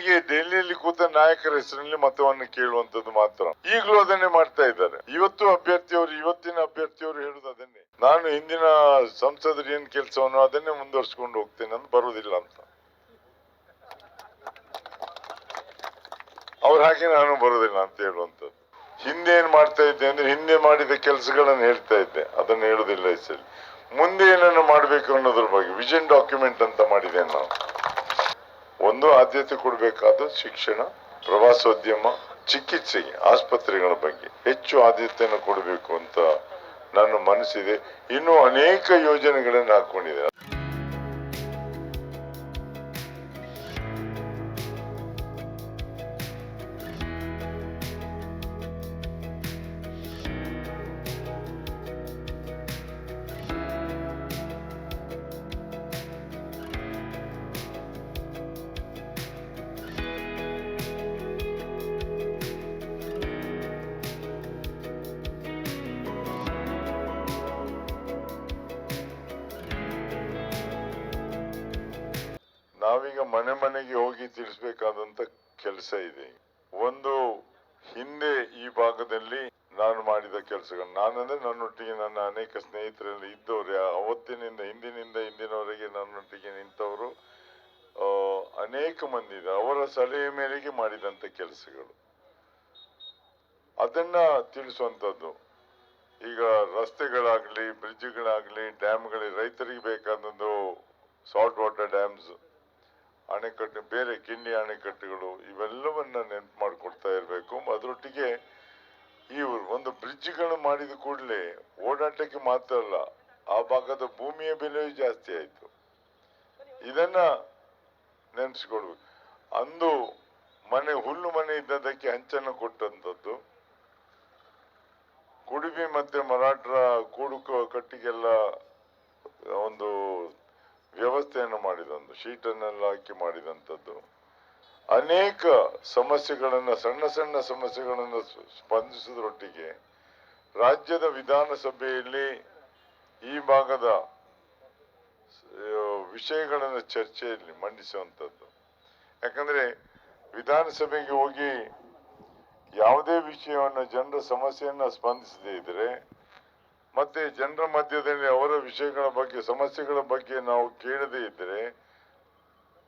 ಅವರಿಗೆ ಡೆಲ್ಲಿಯಲ್ಲಿ ಕೂತ ನಾಯಕರ ಹೆಸರಿನಲ್ಲಿ ಮತವನ್ನು ಕೇಳುವಂತದ್ದು ಮಾತ್ರ. ಈಗಲೂ ಅದನ್ನೇ ಮಾಡ್ತಾ ಇದ್ದಾರೆ. ಇವತ್ತು ಅಭ್ಯರ್ಥಿಯವರು, ಇವತ್ತಿನ ಅಭ್ಯರ್ಥಿಯವರು ಹೇಳುದು ಅದನ್ನೇ. ನಾನು ಹಿಂದಿನ ಸಂಸದರು ಏನ್ ಕೆಲಸವನ್ನು ಅದನ್ನೇ ಮುಂದುವರ್ಸ್ಕೊಂಡು ಹೋಗ್ತೇನೆ ಅಂತ ಬರುವುದಿಲ್ಲ ಅಂತ. ಅವ್ರ ಹಾಗೆ ನಾನು ಬರುವುದಿಲ್ಲ ಅಂತ ಹೇಳುವಂಥದ್ದು. ಹಿಂದೆ ಏನ್ ಮಾಡ್ತಾ ಇದ್ದೆ ಅಂದ್ರೆ ಹಿಂದೆ ಮಾಡಿದ ಕೆಲಸಗಳನ್ನು ಹೇಳ್ತಾ ಇದ್ದೆ. ಅದನ್ನು ಹೇಳುದಿಲ್ಲ ಮುಂದೆ ಏನನ್ನು ಮಾಡಬೇಕು ಅನ್ನೋದ್ರ ಬಗ್ಗೆ, ವಿಷನ್ ಡಾಕ್ಯುಮೆಂಟ್ ಅಂತ ಮಾಡಿದ್ದೇನೆ ನಾವು ಒಂದು ಆದ್ಯತೆ ಕೊಡಬೇಕಾದ ಶಿಕ್ಷಣ, ಪ್ರವಾಸೋದ್ಯಮ ಚಿಕಿತ್ಸೆಗೆ ಆಸ್ಪತ್ರೆಗಳ ಬಗ್ಗೆ ಹೆಚ್ಚು ಆದ್ಯತೆಯನ್ನು ಕೊಡಬೇಕು ಅಂತ ನನ್ನ ಮನಸ್ಸಿದೆ. ಇನ್ನೂ ಅನೇಕ ಯೋಜನೆಗಳನ್ನು ಹಾಕೊಂಡಿದೆ ನಾವೀಗ ಮನೆ ಮನೆಗೆ ಹೋಗಿ ತಿಳಿಸಬೇಕಾದಂತ ಕೆಲಸ ಇದೆ. ಒಂದು ಹಿಂದೆ ಈ ಭಾಗದಲ್ಲಿ ನಾನು ಮಾಡಿದ ಕೆಲಸಗಳು. ನಾನಂದ್ರೆ ನನ್ನೊಟ್ಟಿಗೆ ನನ್ನ ಅನೇಕ ಸ್ನೇಹಿತರಲ್ಲಿ ಇದ್ದವರು. ಅವತ್ತಿನಿಂದ, ಹಿಂದಿನಿಂದ, ಹಿಂದಿನವರೆಗೆ ನನ್ನೊಟ್ಟಿಗೆ ನಿಂತವರು ಅನೇಕ ಮಂದಿ ಇದೆ ಅವರ ಸಲಹೆ ಮೇರೆಗೆ ಮಾಡಿದಂತ ಕೆಲಸಗಳು. ಅದನ್ನ ತಿಳಿಸುವಂತದ್ದು, ಈಗ ರಸ್ತೆಗಳಾಗ್ಲಿ, ಬ್ರಿಡ್ಜ್ಗಳಾಗ್ಲಿ, ಡ್ಯಾಮ್ಗಳಿಗೆ ರೈತರಿಗೆ ಬೇಕಾದದ್ದು ಸಾಲ್ಟ್ ವಾಟರ್ ಡ್ಯಾಮ್ಸ್ ಅಣೆಕಟ್ಟು, ಬೇರೆ ಕಿಂಡಿ ಅಣೆಕಟ್ಟುಗಳು ಇವೆಲ್ಲವನ್ನ ನೆನಪು ಮಾಡಿಕೊಡ್ತಾ ಇರಬೇಕು. ಅದರೊಟ್ಟಿಗೆ ಇವರು ಒಂದು ಬ್ರಿಡ್ಜ್ಗಳು ಮಾಡಿದ ಕೂಡಲೇ ಓಡಾಟಕ್ಕೆ ಮಾತ್ರ ಅಲ್ಲ, ಆ ಭಾಗದ ಭೂಮಿಯ ಬೆಲೆಯೂ ಜಾಸ್ತಿ ಆಯ್ತು. ಇದನ್ನ ನೆನೆಸ್ಕೊಡ್ಬೇಕು ಅಂದು ಮನೆ, ಹುಲ್ಲು ಮನೆ ಇದ್ದದಕ್ಕೆ ಹಂಚನ್ನು ಕೊಟ್ಟಂತದ್ದು ಕುಡುಬಿ ಮತ್ತೆ ಮರಾಠರ ಕೂಡು ಕಟ್ಟಿಗೆಲ್ಲ ಒಂದು ವ್ಯವಸ್ಥೆಯನ್ನು ಮಾಡಿದಂದು, ಶೀಟನ್ನೆಲ್ಲ ಹಾಕಿ ಮಾಡಿದಂಥದ್ದು. ಅನೇಕ ಸಮಸ್ಯೆಗಳನ್ನು, ಸಣ್ಣ ಸಣ್ಣ ಸಮಸ್ಯೆಗಳನ್ನು ಸ್- ಸ್ಪಂದಿಸುವುದರೊಟ್ಟಿಗೆ ರಾಜ್ಯದ ವಿಧಾನಸಭೆಯಲ್ಲಿ ಈ ಭಾಗದ ವಿಷಯಗಳನ್ನು ಚರ್ಚೆಯಲ್ಲಿ ಮಂಡಿಸುವಂಥದ್ದು. ಯಾಕಂದ್ರೆ ವಿಧಾನಸಭೆಗೆ ಹೋಗಿ ಯಾವುದೇ ವಿಷಯವನ್ನು, ಜನರ ಸಮಸ್ಯೆಯನ್ನು ಸ್ಪಂದಿಸದೇ ಇದ್ರೆ ಮತ್ತೆ ಜನರ ಮಧ್ಯದಲ್ಲಿ ಅವರ ವಿಷಯಗಳ ಬಗ್ಗೆ, ಸಮಸ್ಯೆಗಳ ಬಗ್ಗೆ ನಾವು ಕೇಳದೇ ಇದ್ರೆ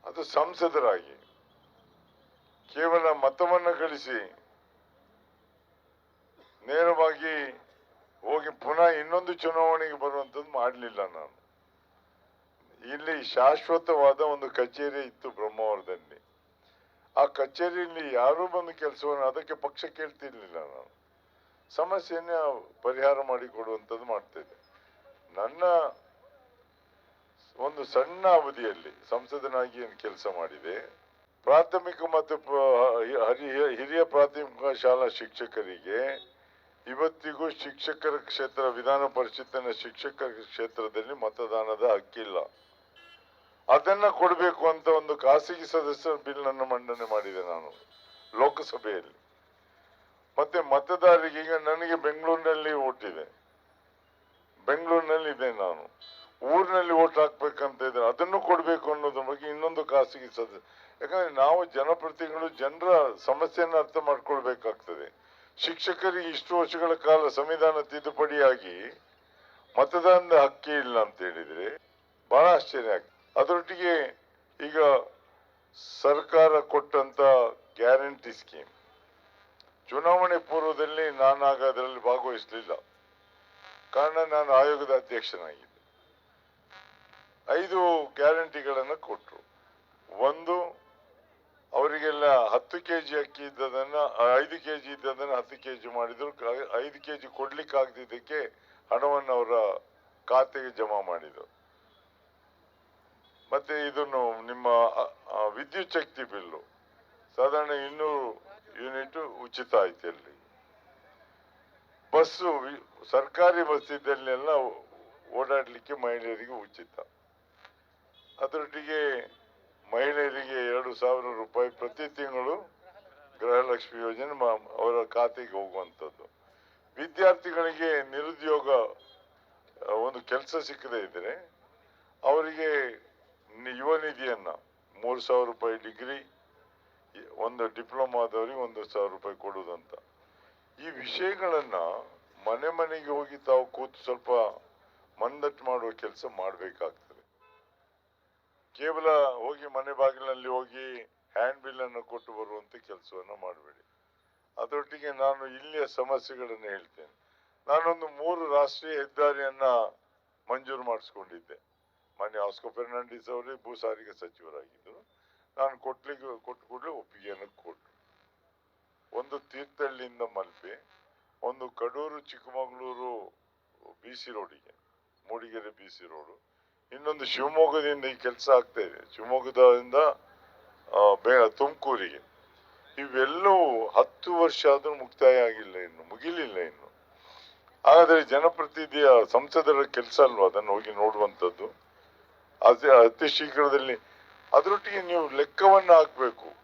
ಅದು ಸಂಸದರಾಗಿ ಕೇವಲ ಮತವನ್ನ ಗಳಿಸಿ ನೇರವಾಗಿ ಹೋಗಿ ಪುನಃ ಇನ್ನೊಂದು ಚುನಾವಣೆಗೆ ಬರುವಂತದ್ದು ಮಾಡಲಿಲ್ಲ ನಾನು. ಇಲ್ಲಿ ಶಾಶ್ವತವಾದ ಒಂದು ಕಚೇರಿ ಇತ್ತು ಬ್ರಹ್ಮಾವರದಲ್ಲಿ. ಆ ಕಚೇರಿಯಲ್ಲಿ ಯಾರೂ ಬಂದು ಕೆಲಸವನ್ನು, ಅದಕ್ಕೆ ಪಕ್ಷ ಕೇಳ್ತಿರ್ಲಿಲ್ಲ ನಾನು. ಸಮಸ್ಯೆಯನ್ನ ಪರಿಹಾರ ಮಾಡಿಕೊಡುವಂಥದ್ದು ಮಾಡ್ತೇನೆ ನನ್ನ ಒಂದು ಸಣ್ಣ ಅವಧಿಯಲ್ಲಿ ಸಂಸದನಾಗಿ ಏನು ಕೆಲಸ ಮಾಡಿದೆ. ಪ್ರಾಥಮಿಕ ಮತ್ತು ಹಿರಿಯ ಪ್ರಾಥಮಿಕ ಶಾಲಾ ಶಿಕ್ಷಕರಿಗೆ, ಇವತ್ತಿಗೂ ಶಿಕ್ಷಕರ ಕ್ಷೇತ್ರ, ವಿಧಾನ ಪರಿಷತ್ತಿನ ಶಿಕ್ಷಕರ ಕ್ಷೇತ್ರದಲ್ಲಿ ಮತದಾನದ ಹಕ್ಕಿಲ್ಲ. ಅದನ್ನ ಕೊಡಬೇಕು ಅಂತ ಒಂದು ಖಾಸಗಿ ಸದಸ್ಯರ ಬಿಲ್ ಅನ್ನು ಮಂಡನೆ ಮಾಡಿದೆ ನಾನು, ಲೋಕಸಭೆಯಲ್ಲಿ. ಮತ್ತೆ ಮತದಾರರಿಗೆ ಈಗ ನನಗೆ ಬೆಂಗಳೂರಿನಲ್ಲಿ ಓಟ್ ಇದೆ. ಬೆಂಗಳೂರಿನಲ್ಲಿ ಇದೆ ನಾನು. ಊರಿನಲ್ಲಿ ಓಟ್ ಹಾಕ್ಬೇಕಂತ ಇದ್ರೆ ಅದನ್ನು ಕೊಡಬೇಕು ಅನ್ನೋದ್ರ ಬಗ್ಗೆ ಇನ್ನೊಂದು ಖಾಸಗಿ ಸದಸ್ಯ ಯಾಕಂದ್ರೆ ನಾವು ಜನಪ್ರತಿನಿಧಿಗಳು ಜನರ ಸಮಸ್ಯೆಯನ್ನು ಅರ್ಥ ಮಾಡ್ಕೊಳ್ಬೇಕಾಗ್ತದೆ. ಶಿಕ್ಷಕರಿಗೆ ಇಷ್ಟು ವರ್ಷಗಳ ಕಾಲ ಸಂವಿಧಾನ ತಿದ್ದುಪಡಿಯಾಗಿ ಮತದಾನದ ಹಕ್ಕಿ ಇಲ್ಲ ಅಂತ ಹೇಳಿದ್ರೆ ಬಹಳ ಆಶ್ಚರ್ಯ ಆಗ್ತದೆ. ಅದರೊಟ್ಟಿಗೆ ಈಗ ಸರ್ಕಾರ ಕೊಟ್ಟಂತ ಗ್ಯಾರಂಟಿ ಸ್ಕೀಮ್ ಚುನಾವಣೆ ಪೂರ್ವದಲ್ಲಿ ನಾನಾಗ ಅದರಲ್ಲಿ ಭಾಗವಹಿಸಲಿಲ್ಲ. ಕಾರಣ ನಾನು ಆಯೋಗದ ಅಧ್ಯಕ್ಷನಾಗಿದ್ದೆ. ಐದು ಗ್ಯಾರಂಟಿಗಳನ್ನು ಕೊಟ್ಟರು. ಒಂದು, ಅವರಿಗೆಲ್ಲ ಹತ್ತು ಕೆಜಿ ಅಕ್ಕಿ ಇದ್ದದನ್ನು, ಐದು ಕೆ ಕೆಜಿ ಇದ್ದದನ್ನು ಹತ್ತು ಕೆಜಿ ಜಿ ಮಾಡಿದರು. ಐದು ಕೊಡ್ಲಿಕ್ಕೆ ಆಗದಿದ್ದಕ್ಕೆ ಹಣವನ್ನು ಅವರ ಖಾತೆಗೆ ಜಮಾ ಮಾಡಿದರು. ಮತ್ತೆ ಇದನ್ನು ನಿಮ್ಮ ವಿದ್ಯುತ್ ಶಕ್ತಿ ಬಿಲ್ಲು. ಸಾಧಾರಣ ಇನ್ನೂರು ಯೂನಿಟ್ ಉಚಿತ ಐತೆ ಅಲ್ಲಿ ಬಸ್ಸು ಸರ್ಕಾರಿ ಬಸ್ ಇದ್ದಲ್ಲೆಲ್ಲ ಓಡಾಡಲಿಕ್ಕೆ ಮಹಿಳೆಯರಿಗೆ ಉಚಿತ. ಅದರೊಟ್ಟಿಗೆ ಮಹಿಳೆಯರಿಗೆ ಎರಡು ಸಾವಿರ ರೂಪಾಯಿ ಪ್ರತಿ ತಿಂಗಳು ಗೃಹಲಕ್ಷ್ಮಿ ಯೋಜನೆ ಅವರ ಖಾತೆಗೆ ಹೋಗುವಂಥದ್ದು. ವಿದ್ಯಾರ್ಥಿಗಳಿಗೆ ನಿರುದ್ಯೋಗ ಒಂದು ಕೆಲಸ ಸಿಕ್ಕದೇ ಇದ್ರೆ ಅವರಿಗೆ ಯುವ ನಿಧಿಯನ್ನ ಮೂರು ಸಾವಿರ ರೂಪಾಯಿ ಡಿಗ್ರಿ ಒಂದು ಡಿಪ್ಲೊಮಾದವ್ರಿಗೆ ಒಂದು ಸಾವಿರ ರೂಪಾಯಿ ಕೊಡುವುದಂತ ಈ ವಿಷಯಗಳನ್ನ ಮನೆ ಮನೆಗೆ ಹೋಗಿ ತಾವು ಕೂತು ಸ್ವಲ್ಪ ಮಂದಟ್ಟು ಮಾಡುವ ಕೆಲಸ ಮಾಡಬೇಕಾಗ್ತದೆ. ಕೇವಲ ಹೋಗಿ ಮನೆ ಬಾಗಿಲಿನಲ್ಲಿ ಹೋಗಿ ಹ್ಯಾಂಡ್ ಬಿಲ್ ಅನ್ನು ಕೊಟ್ಟು ಬರುವಂತ ಕೆಲಸವನ್ನ ಮಾಡಬೇಡಿ. ಅದರೊಟ್ಟಿಗೆ ನಾನು ಇಲ್ಲಿಯ ಸಮಸ್ಯೆಗಳನ್ನು ಹೇಳ್ತೇನೆ. ನಾನೊಂದು ಮೂರು ರಾಷ್ಟ್ರೀಯ ಹೆದ್ದಾರಿಯನ್ನ ಮಂಜೂರು ಮಾಡಿಸ್ಕೊಂಡಿದ್ದೆ. ಮಾನ್ಯ ಆಸ್ಕೋ ಫೆರ್ನಾಂಡಿಸ್ ಅವರೇ ಭೂ ಸಾರಿಗೆ ಸಚಿವರಾಗಿದ್ದರು. ನಾನು ಕೊಟ್ಲಿಕ್ಕೆ ಕೊಟ್ಟು ಕೂಡಲೇ ಒಪ್ಪಿಗೆಯನ್ನು ಕೊಟ್ಟರು ಒಂದು ತೀರ್ಥಹಳ್ಳಿಯಿಂದ ಮಲ್ಪೆ, ಒಂದು ಕಡೂರು, ಚಿಕ್ಕಮಗಳೂರು ಬಿ ಸಿ ರೋಡಿಗೆ, ಮೂಡಿಗೆರೆ ಬಿ ಸಿ ರೋಡು. ಇನ್ನೊಂದು ಶಿವಮೊಗ್ಗದಿಂದ ಈ ಕೆಲಸ ಆಗ್ತಾ ಇದೆ. ಶಿವಮೊಗ್ಗದಿಂದ ತುಮಕೂರಿಗೆ. ಇವೆಲ್ಲವೂ ಹತ್ತು ವರ್ಷ ಆದರೂ ಮುಕ್ತಾಯ ಆಗಿಲ್ಲ ಇನ್ನು, ಮುಗಿಲಿಲ್ಲ ಇನ್ನು. ಹಾಗಾದ್ರೆ ಜನಪ್ರತಿನಿಧಿಯ ಸಂಸದರ ಕೆಲಸ ಅಲ್ವಾ? ಅದನ್ನು ಹೋಗಿ ನೋಡುವಂಥದ್ದು. ಅದೇ ಅತಿ ಶೀಘ್ರದಲ್ಲಿ ಅದರೊಟ್ಟಿಗೆ ನೀವು ಲೆಕ್ಕವನ್ನು ಹಾಕಬೇಕು.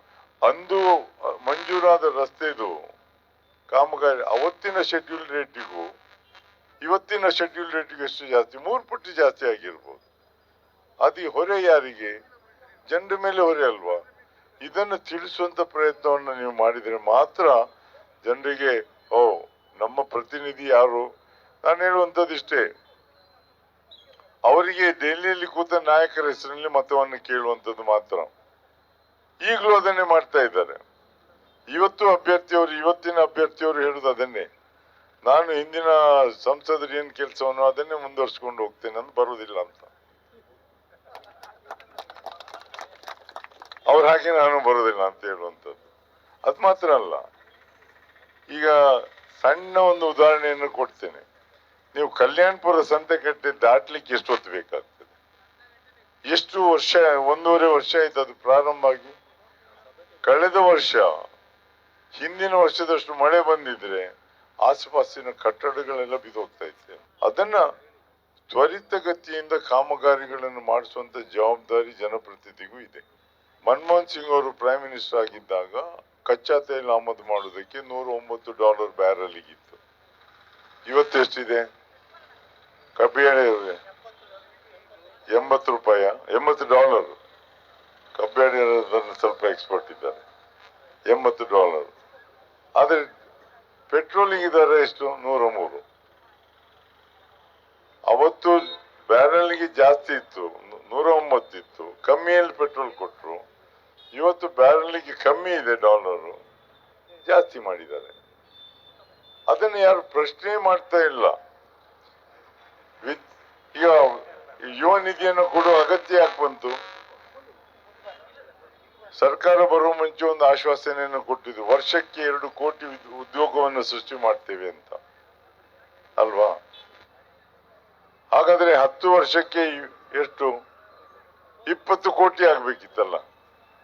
ಅಂದು ಮಂಜೂರಾದ ರಸ್ತೆದು, ಕಾಮಗಾರಿ, ಅವತ್ತಿನ ಶೆಡ್ಯೂಲ್ ರೇಟಿಗೂ ಇವತ್ತಿನ ಶೆಡ್ಯೂಲ್ ರೇಟಿಗೂ ಎಷ್ಟು ಜಾಸ್ತಿ, ಮೂರು ಪಟ್ಟು ಜಾಸ್ತಿ ಆಗಿರ್ಬೋದು. ಅದು ಹೊರೆ ಯಾರಿಗೆ? ಜನರ ಮೇಲೆ ಹೊರೆ ಅಲ್ವಾ? ಇದನ್ನು ತಿಳಿಸುವಂತ ಪ್ರಯತ್ನವನ್ನು ನೀವು ಮಾಡಿದರೆ ಮಾತ್ರ ಜನರಿಗೆ, ಓ, ನಮ್ಮ ಪ್ರತಿನಿಧಿ ಯಾರು? ನಾನು ಹೇಳುವಂಥದ್ದಿಷ್ಟೇ. ಅವರಿಗೆ ದೆಹಲಿಯಲ್ಲಿ ಕೂತ ನಾಯಕರ ಹೆಸರಿನಲ್ಲಿ ಮತವನ್ನು ಕೇಳುವಂತದ್ದು ಮಾತ್ರ. ಈಗಲೂ ಅದನ್ನೇ ಮಾಡ್ತಾ ಇದ್ದಾರೆ. ಇವತ್ತು ಅಭ್ಯರ್ಥಿಯವರು, ಇವತ್ತಿನ ಅಭ್ಯರ್ಥಿಯವರು ಹೇಳುದು ಅದನ್ನೇ. ನಾನು ಹಿಂದಿನ ಸಂಸದರು ಏನ್ ಕೆಲಸವನ್ನು ಅದನ್ನೇ ಮುಂದುವರ್ಸ್ಕೊಂಡು ಹೋಗ್ತೇನೆ ಅಂತ ಬರುವುದಿಲ್ಲ ಅಂತ. ಅವ್ರ ಹಾಗೆ ನಾನು ಬರುವುದಿಲ್ಲ ಅಂತ ಹೇಳುವಂಥದ್ದು. ಅದು ಮಾತ್ರ ಅಲ್ಲ. ಈಗ ಸಣ್ಣ ಒಂದು ಉದಾಹರಣೆಯನ್ನು ಕೊಡ್ತೇನೆ. ನೀವು ಕಲ್ಯಾಣಪುರ ಸಂತೆಕಟ್ಟೆ ದಾಟ್ಲಿಕ್ಕೆ ಎಷ್ಟು ಹೊತ್ತು ಬೇಕಾಗ್ತದೆ? ಎಷ್ಟು ವರ್ಷ, ಒಂದೂವರೆ ವರ್ಷ ಆಯ್ತು ಅದು ಪ್ರಾರಂಭ ಆಗಿ? ಕಳೆದ ವರ್ಷ, ಹಿಂದಿನ ವರ್ಷದಷ್ಟು ಮಳೆ ಬಂದಿದ್ರೆ ಆಸುಪಾಸಿನ ಕಟ್ಟಡಗಳೆಲ್ಲ ಬಿದ್ದೋಗ್ತಾ ಇತ್ತು. ಅದನ್ನ ತ್ವರಿತಗತಿಯಿಂದ ಕಾಮಗಾರಿಗಳನ್ನು ಮಾಡಿಸುವಂತ ಜವಾಬ್ದಾರಿ ಜನಪ್ರತಿನಿಧಿಗೂ ಇದೆ. ಮನಮೋಹನ್ ಸಿಂಗ್ ಅವರು ಪ್ರೈಮ್ ಮಿನಿಸ್ಟರ್ ಆಗಿದ್ದಾಗ ಕಚ್ಚಾ ತೈಲ ಆಮದು ಮಾಡೋದಕ್ಕೆ ನೂರ ಒಂಬತ್ತು ಡಾಲರ್ ಬ್ಯಾರಲ್ ಇತ್ತು ಎಷ್ಟಿದೆ ಕಬ್ಬಿಯಾಣಿ ಎಂಬತ್ತು ರೂಪಾಯ. ಎಂಬತ್ತು ಡಾಲರ್ ಕಬ್ಬಿಯಾಣಿ ಸ್ವಲ್ಪ ಎಕ್ಸ್ಪೋರ್ಟ್ ಇದ್ದಾರೆ. ಎಂಬತ್ತು ಡಾಲರ್ ಆದರೆ ಪೆಟ್ರೋಲಿಂಗ್ ಇದ್ದಾರೆ ಎಷ್ಟು? ನೂರ ಮೂರು. ಅವತ್ತು ಬ್ಯಾರಲ್ಗೆ ಜಾಸ್ತಿ ಇತ್ತು. ನೂರ ಒಂಬತ್ತು ಇತ್ತು. ಕಮ್ಮಿಯಲ್ಲಿ ಪೆಟ್ರೋಲ್ ಕೊಟ್ರು. ಇವತ್ತು ಬ್ಯಾರಲ್ಗೆ ಕಮ್ಮಿ ಇದೆ ಡಾಲರ್ ಜಾಸ್ತಿ ಮಾಡಿದ್ದಾರೆ. ಅದನ್ನು ಯಾರು ಪ್ರಶ್ನೆ ಮಾಡ್ತಾ ಇಲ್ಲ. ಈಗ ಯುವ ನಿಧಿಯನ್ನು ಕೊಡುವ ಅಗತ್ಯ ಯಾಕೆ ಬಂತು? ಸರ್ಕಾರ ಬರುವ ಮುಂಚೆ ಒಂದು ಆಶ್ವಾಸನೆಯನ್ನು ಕೊಟ್ಟಿದ್ದು, ವರ್ಷಕ್ಕೆ ಎರಡು ಕೋಟಿ ಉದ್- ಉದ್ಯೋಗವನ್ನು ಸೃಷ್ಟಿ ಮಾಡ್ತೇವೆ ಅಂತ. ಅಲ್ವಾ? ಹಾಗಾದ್ರೆ ಹತ್ತು ವರ್ಷಕ್ಕೆ ಎಷ್ಟು? ಇಪ್ಪತ್ತು ಕೋಟಿ ಆಗ್ಬೇಕಿತ್ತಲ್ಲ.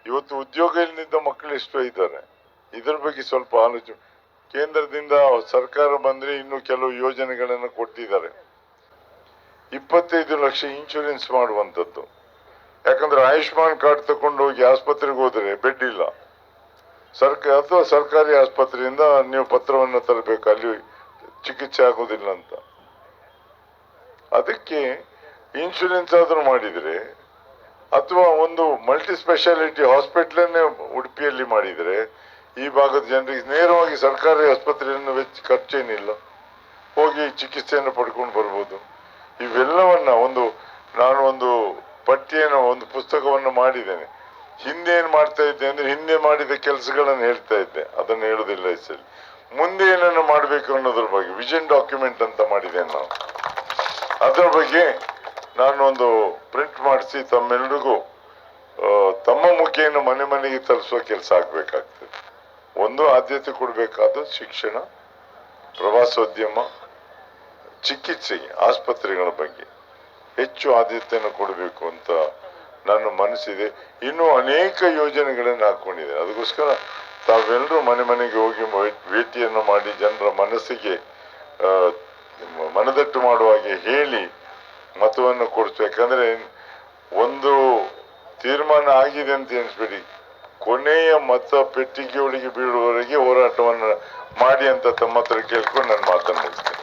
ಇವತ್ತು ಉದ್ಯೋಗ ಇಲ್ಲದಿದ್ದ ಮಕ್ಕಳು ಎಷ್ಟೋ ಇದ್ದಾರೆ. ಇದ್ರ ಬಗ್ಗೆ ಸ್ವಲ್ಪ ಆಲೋಚನೆ ಕೇಂದ್ರದಿಂದ ಸರ್ಕಾರ ಬಂದ್ರೆ ಇನ್ನು ಕೆಲವು ಯೋಜನೆಗಳನ್ನು ಕೊಟ್ಟಿದ್ದಾರೆ. ಇಪ್ಪತ್ತೈದು ಲಕ್ಷ ಇನ್ಶೂರೆನ್ಸ್ ಮಾಡುವಂತದ್ದು ಯಾಕಂದ್ರೆ ಆಯುಷ್ಮಾನ್ ಕಾರ್ಡ್ ತಕೊಂಡು ಹೋಗಿ ಆಸ್ಪತ್ರೆಗೆ ಹೋದ್ರೆ ಬೆಡ್ ಇಲ್ಲ. ಸರ್ಕ, ಅಥವಾ ಸರ್ಕಾರಿ ಆಸ್ಪತ್ರೆಯಿಂದ ನೀವು ಪತ್ರವನ್ನು ತರಬೇಕು, ಅಲ್ಲಿ ಚಿಕಿತ್ಸೆ ಆಗೋದಿಲ್ಲ ಅಂತ. ಅದಕ್ಕೆ ಇನ್ಶೂರೆನ್ಸ್ ಆದರೂ ಮಾಡಿದ್ರೆ, ಅಥವಾ ಒಂದು ಮಲ್ಟಿ ಸ್ಪೆಷಾಲಿಟಿ ಹಾಸ್ಪಿಟ್ಲನ್ನೇ ಉಡುಪಿಯಲ್ಲಿ ಮಾಡಿದ್ರೆ, ಈ ಭಾಗದ ಜನರಿಗೆ ನೇರವಾಗಿ ಸರ್ಕಾರಿ ಆಸ್ಪತ್ರೆಯನ್ನು ವೆಚ್ಚ ಖರ್ಚೇನಿಲ್ಲ. ಹೋಗಿ ಚಿಕಿತ್ಸೆಯನ್ನು ಪಡ್ಕೊಂಡು ಬರ್ಬೋದು. ಇವೆಲ್ಲವನ್ನ ಒಂದು, ನಾನು ಒಂದು ಪಟ್ಟಿಯನ್ನು ಒಂದು ಪುಸ್ತಕವನ್ನು ಮಾಡಿದ್ದೇನೆ. ಹಿಂದೆ ಏನು ಮಾಡ್ತಾ ಇದ್ದೆ ಅಂದ್ರೆ ಹಿಂದೆ ಮಾಡಿದ ಕೆಲಸಗಳನ್ನು ಹೇಳ್ತಾ ಇದ್ದೆ. ಅದನ್ನು ಹೇಳುದಿಲ್ಲ ಹೆಸರು ಮುಂದೆ ಏನನ್ನು ಮಾಡಬೇಕು ಅನ್ನೋದ್ರ ಬಗ್ಗೆ, ವಿಷನ್ ಡಾಕ್ಯುಮೆಂಟ್ ಅಂತ ಮಾಡಿದ್ದೇನೆ ನಾವು ಅದರ ಬಗ್ಗೆ ನಾನು ಒಂದು ಪ್ರಿಂಟ್ ಮಾಡಿಸಿ ತಮ್ಮೆಲ್ಲರಿಗೂ ತಮ್ಮ ಮುಖೇನ ಮನೆ ಮನೆಗೆ ತಲುಪಿಸುವ ಕೆಲಸ ಆಗಬೇಕಾಗ್ತದೆ. ಒಂದು ಆದ್ಯತೆ ಕೊಡಬೇಕಾದ ಶಿಕ್ಷಣ, ಪ್ರವಾಸೋದ್ಯಮ ಚಿಕಿತ್ಸೆಗೆ ಆಸ್ಪತ್ರೆಗಳ ಬಗ್ಗೆ ಹೆಚ್ಚು ಆದ್ಯತೆಯನ್ನು ಕೊಡಬೇಕು ಅಂತ ನನ್ನ ಮನಸ್ಸಿದೆ. ಇನ್ನೂ ಅನೇಕ ಯೋಜನೆಗಳನ್ನು ಹಾಕೊಂಡಿದೆ ಅದಕ್ಕೋಸ್ಕರ ತಾವೆಲ್ಲರೂ ಮನೆ ಮನೆಗೆ ಹೋಗಿ ಭೇಟಿಯನ್ನು ಮಾಡಿ ಜನರ ಮನಸ್ಸಿಗೆ ಮನದಟ್ಟು ಮಾಡುವ ಹಾಗೆ ಹೇಳಿ ಮತವನ್ನು ಕೊಡಿಸ್ಬೇಕಂದ್ರೆ ಒಂದು ತೀರ್ಮಾನ ಆಗಿದೆ ಅಂತ ಎಣಿಸ್ಬೇಡಿ. ಕೊನೆಯ ಮತ ಪೆಟ್ಟಿಗೆಯೊಳಗೆ ಬೀಳುವವರೆಗೆ ಹೋರಾಟವನ್ನು ಮಾಡಿ ಅಂತ ತಮ್ಮ ಹತ್ರ ಕೇಳ್ಕೊಂಡು ನಾನು ಮಾತನ್ನು ಮುಗಿಸ್ತೇನೆ.